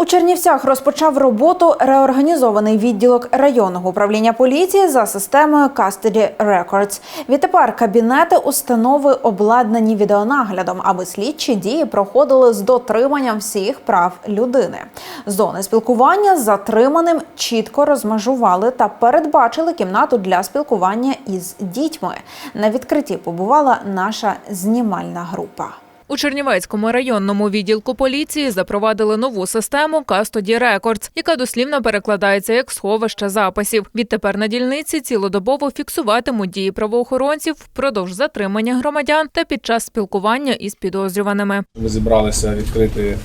У Чернівцях розпочав роботу реорганізований відділок районного управління поліції за системою Custody Records. Відтепер кабінети установи обладнані відеонаглядом, аби слідчі дії проходили з дотриманням всіх прав людини. Зони спілкування з затриманим чітко розмежували та передбачили кімнату для спілкування із дітьми. На відкритті побувала наша знімальна група. У Чернівецькому районному відділку поліції запровадили нову систему Custody Records, яка дослівно перекладається як сховище записів. Відтепер на дільниці цілодобово фіксуватимуть дії правоохоронців впродовж затримання громадян та під час спілкування із підозрюваними. Ми зібралися відкрити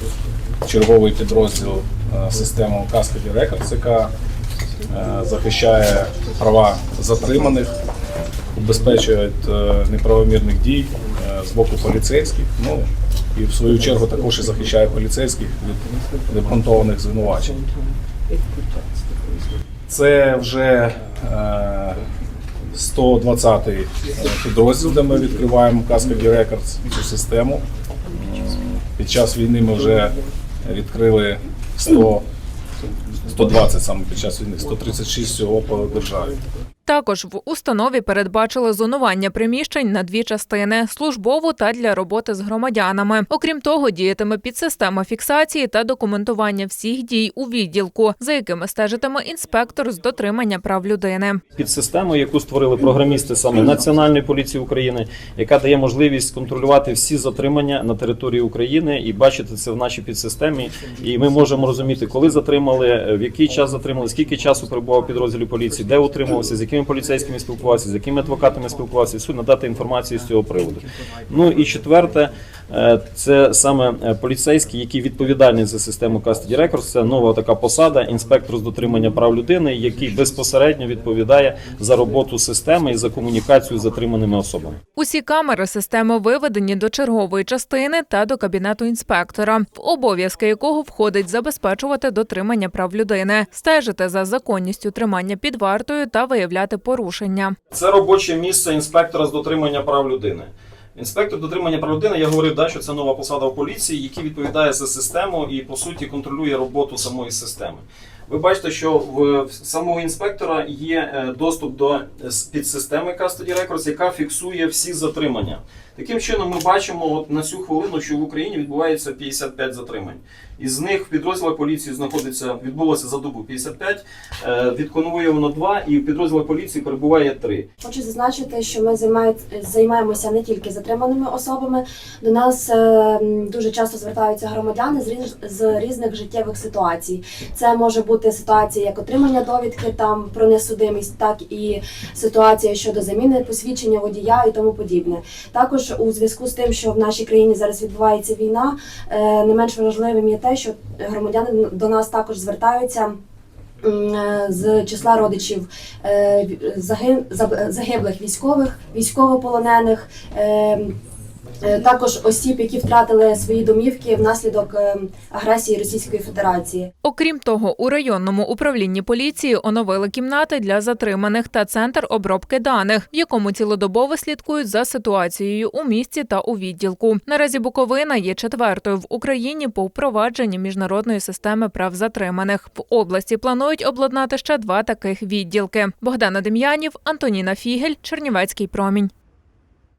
черговий підрозділ системи Custody Records, яка е, захищає права затриманих, убезпечує е, неправомірних дій з боку поліцейських. Ну і в свою чергу також і захищає поліцейських від необґрунтованих звинувачень. Це вже е, 120-й підрозділ, де ми відкриваємо Custody Records, цю систему. Під час війни ми вже відкрили 100, 120 саме під час війни, 136 всього по державі. Також в установі передбачили зонування приміщень на дві частини службову та для роботи з громадянами. Окрім того, діятиме підсистема фіксації та документування всіх дій у відділку, за якими стежитиме інспектор з дотримання прав людини. підсистему, яку створили програмісти саме Національної поліції України, яка дає можливість контролювати всі затримання на території України і бачити це в нашій підсистемі. І ми можемо розуміти, коли затримали, в який час затримали, скільки часу перебував у підрозділі поліції, де утримувався, з якими поліцейськими спілкувався, з якими адвокатами спілкувався, всю надати інформацію з цього приводу. Ну і четверте. Е, Це саме е, поліцейський, який відповідальний за систему Custody Records. Це нова така посада, інспектор з дотримання прав людини, який безпосередньо відповідає за роботу системи і за комунікацію з затриманими особами. Усі камери системи виведені до чергової частини та до кабінету інспектора, в обов'язки якого входить забезпечувати дотримання прав людини, стежити за законністю тримання під вартою та виявляти порушення. Це робоче місце інспектора з дотримання прав людини. Інспектор дотримання прав людини, я говорив, да, що це нова посада в поліції, який відповідає за систему і по суті контролює роботу самої системи. Ви бачите, що в самого інспектора є е, доступ до підсистеми Custody Records, яка фіксує всі затримання. Таким чином, ми бачимо от на цю хвилину, що в Україні відбувається 55 затримань. Із них в підрозділах поліції знаходиться відбулося за добу 55, е, від конвою воно 2, і в підрозділах поліції перебуває 3. Хочу зазначити, що ми займають- займаємося не тільки затриманими особами. До нас е, дуже часто звертаються громадяни з, різ, з різних життєвих ситуацій. Це може бути ситуація як отримання довідки там про несудимість, так і ситуація щодо заміни посвідчення водія і тому подібне. Також у зв'язку з тим, що в нашій країні зараз відбувається війна, е, не менш важливим є те, що громадяни до нас також звертаються. е, З числа родичів е, загиблих військових, військовополонених, також осіб, які втратили свої домівки внаслідок е, агресії Російської Федерації. Окрім того, у районному управлінні поліції оновили кімнати для затриманих та центр обробки даних, в якому цілодобово слідкують за ситуацією у місті та у відділку. Наразі Буковина є четвертою в Україні по впровадженні міжнародної системи прав затриманих. В області планують обладнати ще два таких відділки. Богдана Дем'янів, Антоніна Фігель, Чернівецький промінь.